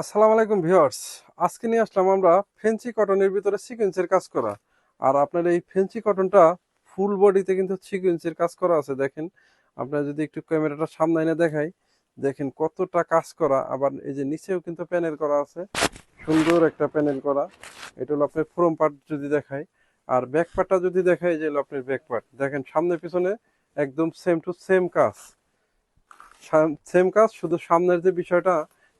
আসসালামু আলাইকুম ভিউয়ার্স। আজকে নিয়ে আসলাম আমরা ফেন্সি কটনের ভিতরে সিকোয়েন্সের কাজ করা। আর আপনার এই ফেন্সি কটনটা ফুল বডিতে কিন্তু সিকোয়েন্সের কাজ করা আছে, দেখেন। আপনারা যদি একটু ক্যামেরাটা সামনে এনে দেখাই, দেখেন কতটা কাজ করা। আবার এই যে নিচেও কিন্তু প্যানেল করা আছে, সুন্দর একটা প্যানেল করা। এটা হলো আপনার ফ্রম পার্ট যদি দেখাই। আর ব্যাক পার্টটা যদি দেখাই যে হলো আপনার ব্যাক পার্ট। দেখেন সামনে পিছনে একদম সেম টু সেম কাজ। সেম কাজ, শুধু সামনের যে বিষয়টা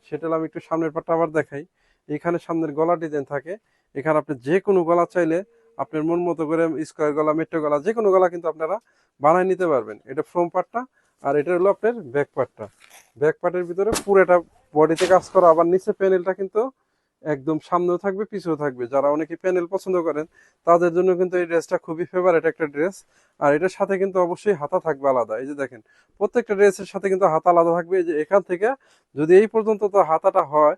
সেটা আমি একটু সামনের পাটটা আবার দেখাই। এখানে সামনের গলা ডিজাইন থাকে। এখানে আপনি যে কোনো গলা চাইলে আপনার মন মতো করে স্কোয়ার গলা মেট্রো গলা যে কোনো গলা কিন্তু আপনারা বানায় নিতে পারবেন। এটা ফ্রম পার্টটা আর এটা হলো আপনার ব্যাক পার্টটা ব্যাক পার্টের ভিতরে পুরোটা বডিতে কাজ করা, আবার নিচে প্যানেলটা কিন্তু একদম সামনেও থাকবে, পিছেও থাকবে। যারা অনেকে প্যানেল পছন্দ করেন, তাদের জন্য কিন্তু এই ড্রেসটা খুবই ফেভারিট একটা ড্রেস। আর এটার সাথে কিন্তু অবশ্যই হাতা থাকবে আলাদা। এই যে দেখেন, প্রত্যেকটা ড্রেসের সাথে কিন্তু হাতা আলাদা থাকবে। এই যে এখান থেকে যদি এই পর্যন্ত তো হাতাটা হয়,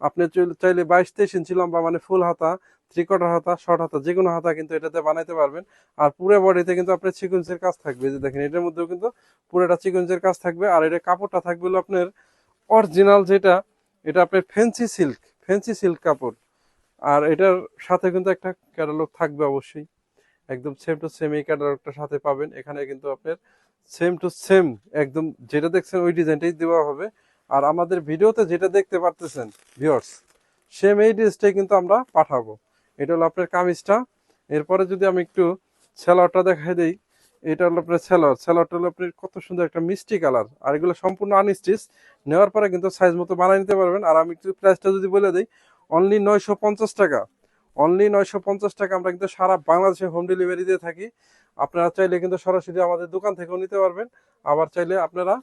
আপনি চাইলে- বাইশ তেইশ ইঞ্চি লম্বা মানে ফুল হাতা থ্রি কোয়ার্টার হাতা, শর্ট হাতা, যে কোনো হাতা কিন্তু এটাতে বানাইতে পারবেন। আর পুরো বডিতে কিন্তু আপনার সিকুয়েন্সের কাজ থাকবে। যে দেখেন, এটার মধ্যেও কিন্তু পুরোটা সিকুয়েন্সের কাজ থাকবে। আর এটা কাপড়টা থাকবে হলো আপনার অরিজিনাল যেটা, এটা আপনার ফেন্সি সিল্ক ফেন্সি সিল্ক কাপড়। আর এটার সাথে কিন্তু একটা ক্যাটালগ থাকবে অবশ্যই। একদম সেম টু সেম এই ক্যাটালগটার সাথে পাবেন। এখানে কিন্তু আপনার সেম টু সেম একদম যেটা দেখছেন ওই ডিজাইনটাই দেওয়া হবে। আর আমাদের ভিডিওতে যেটা দেখতে পারতেছেন ভিউয়ার্স সেম এই ড্রেসটাই কিন্তু আমরা পাঠাবো। এটা হলো আপনার কামিজটা। এরপরে যদি আমি একটু সেলারটা দেখাই দিই এটা হলো আপনার সেলার সেলারটা হলো আপনার কত সুন্দর একটা মিষ্টি কালার। আর এগুলো সম্পূর্ণ আনস্টিচ নেওয়ার পরে কিন্তু সাইজ মতো বানিয়ে নিতে পারবেন। আর আমি একটু প্রাইসটা যদি বলে দিই অনলি নয়শো পঞ্চাশ টাকা। অনলি নয়শো পঞ্চাশ টাকা আমরা কিন্তু সারা বাংলাদেশে হোম ডেলিভারি দিয়ে থাকি। আপনারা চাইলে কিন্তু সরাসরি আমাদের দোকান থেকেও নিতে পারবেন। আবার চাইলে আপনারা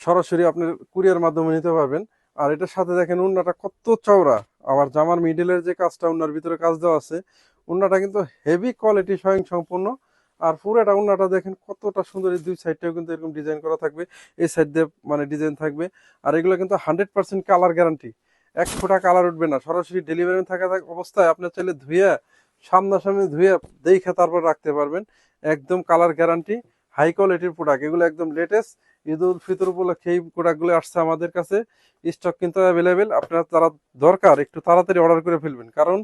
সরাসরি আপনার কুরিয়ার মাধ্যমে নিতে পারবেন। আর এটার সাথে দেখেন উন্নাটা কত চওড়া। আবার জামার মিডিলের যে কাজটা, উন্নার ভিতরে কাজ দেওয়া আছে, উন্নাটা কিন্তু হেভি কোয়ালিটি স্বয়ং সম্পূর্ণ আর পুরোটা উন্নাটা দেখেন কতটা সুন্দর, এই দুই সাইডটাও কিন্তু এরকম ডিজাইন করা থাকবে, এই সাইড দিয়ে মানে ডিজাইন থাকবে। আর এগুলো কিন্তু হান্ড্রেড পার্সেন্ট কালার গ্যারান্টি এক ফোঁটা কালার উঠবে না, সরাসরি ডেলিভারি থাকা অবস্থায় আপনার চাইলে ধুয়ে সামনাসামনি ধুয়ে দেখে তারপর রাখতে পারবেন। একদম কালার গ্যারান্টি হাই কোয়ালিটির প্রোডাক্ট এগুলো একদম লেটেস্ট ঈদ উল ফিতর উপলক্ষে এই প্রোডাক্টগুলো আসছে আমাদের কাছে। স্টক কিন্তু অ্যাভেলেবেল আপনার তারা দরকার, একটু তাড়াতাড়ি অর্ডার করে ফেলবেন। কারণ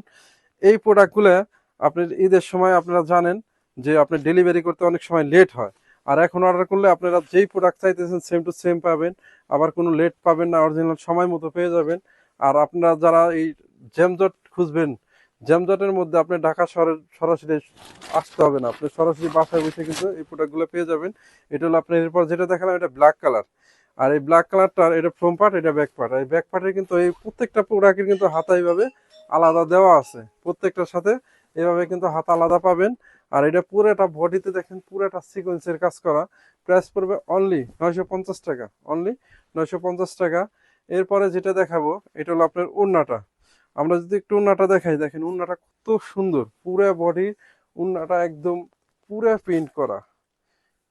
এই প্রোডাক্টগুলো আপনার ঈদের সময় আপনারা জানেন যে আপনার ডেলিভারি করতে অনেক সময় লেট হয়। আর এখন অর্ডার করলে আপনারা যেই প্রোডাক্ট চাইতেছেন সেম টু সেম পাবেন। আবার কোনো লেট পাবেন না অরিজিনাল সময় মতো পেয়ে যাবেন। আর আপনারা যারা এই জ্যামজট খুঁজবেন জ্যামজটের মধ্যে আপনি ঢাকা শহরের সরাসরি আসতে হবে না। আপনি সরাসরি বাসায় বসে কিন্তু এই প্রোডাক্টগুলো পেয়ে যাবেন। এটা হলো আপনার এরপর যেটা দেখালাম, এটা ব্ল্যাক কালার আর এই ব্ল্যাক কালারটার এটা ফ্রম পার্ট এটা ব্যাক পার্ট আর এই ব্যাক পার্টের কিন্তু এই প্রত্যেকটা প্রোডাক্টের কিন্তু হাতা এইভাবে আলাদা দেওয়া আছে। প্রত্যেকটার সাথে এভাবে কিন্তু হাত আলাদা পাবেন। আর এটা পুরোটা বডিতে দেখেন পুরোটা সিকোয়েন্সের কাজ করা। প্রাইস পড়বে অনলি নয়শো পঞ্চাশ টাকা অনলি নয়শো পঞ্চাশ টাকা। এরপরে যেটা দেখাবো, এটা হলো আপনার উন্নাটা। আমরা যদি একটু উন্নাটা দেখাই, দেখেন উন্নাটা কত সুন্দর, পুরো বডি উন্নাটা একদম পুরো প্রিন্ট করা।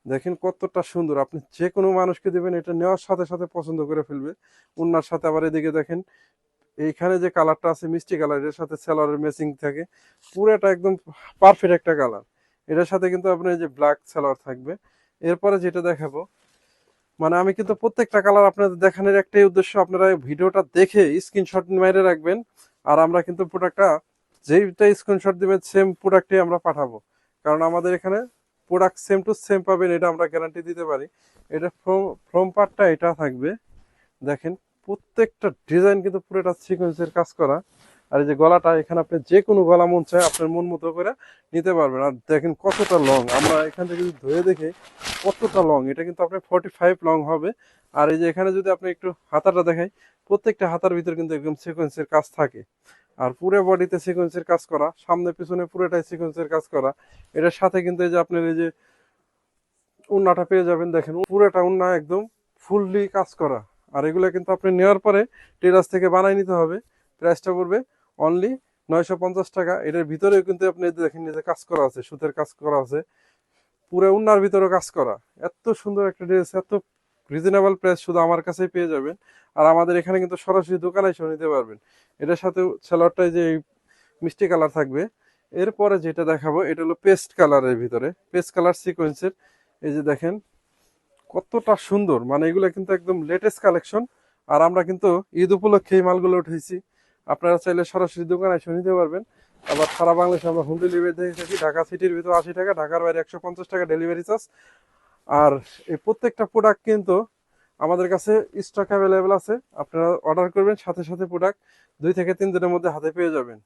দেখেন কতটা সুন্দর, আপনি যে কোনো মানুষকে দেবেন, এটা নেওয়ার সাথে সাথে পছন্দ করে ফেলবে। উন্নার সাথে আবার এদিকে দেখেন এইখানে যে কালারটা আছে, মিষ্টি কালার, এর সাথে সেলারের ম্যাচিং থাকে। পুরোটা একদম পারফেক্ট একটা কালার। এটার সাথে কিন্তু আপনার যে ব্ল্যাক সেলার থাকবে। এরপরে যেটা দেখাবো মানে আমি কিন্তু প্রত্যেকটা কালার আপনাদের দেখানোর একটাই উদ্দেশ্য, আপনারা ভিডিওটা দেখে স্ক্রিনশট মেরে রাখবেন। আর আমরা কিন্তু প্রোডাক্টটা যেইটা স্ক্রিনশট দিবেন সেম প্রোডাক্টই আমরা পাঠাবো। কারণ আমাদের এখানে প্রোডাক্ট সেম টু সেম পাবেন, এটা আমরা গ্যারান্টি দিতে পারি। এটা ফ্রম ফ্রম পার্টটা এটা থাকবে। দেখেন প্রত্যেকটা ডিজাইন কিন্তু পুরোটা সিকোয়েন্সের কাজ করা। আর এই যে গলাটা, এখানে আপনি যে কোনো গলা মন চায় আপনার মন মতো করে নিতে পারবেন। আর দেখেন কতটা লং আমরা এখান থেকে যদি ধুয়ে দেখে, কতটা লং এটা কিন্তু আপনার ফর্টি ফাইভ লং হবে। আর এই যে এখানে যদি আপনি একটু হাতাটা দেখাই, প্রত্যেকটা হাতার ভিতর কিন্তু একদম সিকোয়েন্সের কাজ থাকে। আর পুরো বডিতে সিকোয়েন্সের কাজ করা, সামনে পিছনে পুরোটাই সিকোয়েন্সের কাজ করা। এটার সাথে কিন্তু এই যে আপনার এই যে উন্নাটা পেয়ে যাবেন, দেখেন। পুরোটা উন্না একদম ফুললি কাজ করা। আর এগুলো কিন্তু আপনি নেওয়ার পরে টেরাস থেকে বানাই নিতে হবে। প্রাইসটা পড়বে অনলি নয়শো পঞ্চাশ টাকা। এটার ভিতরেও কিন্তু আপনি দেখেন যে কাজ করা আছে, সুতের কাজ করা আছে। পুরো উন্নার ভিতরেও কাজ করা। এত সুন্দর একটা ড্রেস এত রিজনেবল প্রাইস শুধু আমার কাছেই পেয়ে যাবেন। আর আমাদের এখানে কিন্তু সরাসরি দোকানে এসে নিতে পারবেন। এটার সাথে সেলারটাই যে মিষ্টি কালার থাকবে, এরপরে যেটা দেখাবো, এটা হলো পেস্ট কালারের ভিতরে। পেস্ট কালার সিকোয়েন্সের এই যে দেখেন কতটা সুন্দর। মানে এগুলো কিন্তু একদম লেটেস্ট কালেকশন আর আমরা কিন্তু ঈদ উপলক্ষে এই মালগুলো উঠেছি আপনারা চাইলে সরাসরি দোকানে এসে নিতে পারবেন। আবার সারা বাংলাদেশে আমরা হোম ডেলিভারি দিয়ে থাকি। ঢাকা সিটির ভিতর আশি টাকা, ঢাকার বাইরে একশো পঞ্চাশ টাকা ডেলিভারি চার্জ আর এই প্রত্যেকটা প্রোডাক্ট কিন্তু আমাদের কাছে স্টক অ্যাভেলেবেল আছে। আপনারা অর্ডার করবেন, সাথে সাথে প্রোডাক্ট দুই থেকে তিন দিনের মধ্যে হাতে পেয়ে যাবেন।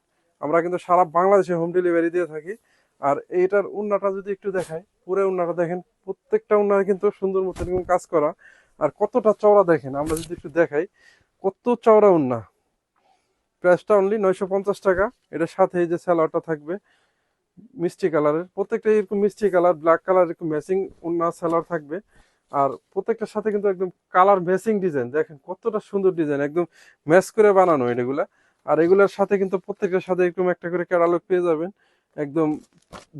আমরা কিন্তু সারা বাংলাদেশে হোম ডেলিভারি দিয়ে থাকি। আর এইটার উন্নাটা যদি একটু দেখাই পুরো উন্নাটা দেখেন প্রত্যেকটা উন্নায় কিন্তু সুন্দর মতো এরকম কাজ করা। আর কতটা চওড়া দেখেন, আমরা যদি একটু দেখাই, কত চওড়া উন্না। প্রাইসটা অনলি নয়শো পঞ্চাশ টাকা। এটার সাথে যে স্যালাডটা থাকবে, মিষ্টি কালারের। প্রত্যেকটা এরকম মিষ্টি কালার ব্ল্যাক কালার এরকম ম্যাচিং উন্না স্যালাড থাকবে। আর প্রত্যেকটার সাথে কিন্তু একদম কালার ম্যাচিং ডিজাইন দেখেন কতটা সুন্দর ডিজাইন একদম ম্যাচ করে বানানো এগুলা। আর এগুলোর সাথে কিন্তু প্রত্যেকটার সাথে এরকম একটা করে ক্যাটালগ পেয়ে যাবেন। একদম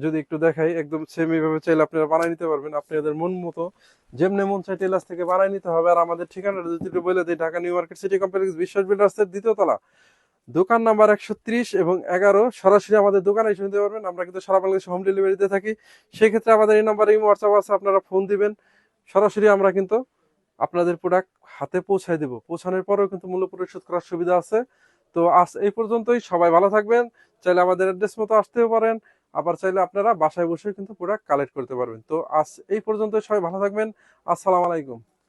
যদি একটু দেখাই, একদম সেম এইভাবে চাইলে আপনারা বানাই নিতে পারবেন। আপনাদের মন মতো, যেমনি মন চাই টেলার্স থেকে বানাই নিতে হবে। আর আমাদের ঠিকানাটা যদি একটু বলে দিই, Dhaka new market city complex, Biswas বিল্ডার্সের দ্বিতীয় তলা। দোকান নাম্বার একশো ত্রিশ এবং এগারো, সরাসরি আমাদের দোকানে এসে নিতে পারবেন। আমরা কিন্তু সারা বাংলাদেশে হোম ডেলিভারি দিয়ে থাকি। সেক্ষেত্রে আমাদের এই নাম্বারে এই হোয়াটসঅ্যাপ আছে, আপনারা ফোন দিবেন। সরাসরি আমরা কিন্তু আপনাদের প্রোডাক্ট হাতে পৌঁছায় দেবো। পৌঁছানোর পরেও কিন্তু মূল্য পরিশোধ করার সুবিধা আছে। তো আজ এই পর্যন্তই। সবাই ভালো থাকবেন। চাইলে আমাদের অ্যাড্রেস মতো আসতেও পারেন, আবার চাইলে আপনারা বাসায় বসেও কিন্তু প্রোডাক্ট কালেক্ট করতে পারবেন। তো আজ এই পর্যন্ত সবাই ভালো থাকবেন। আসসালামু আলাইকুম।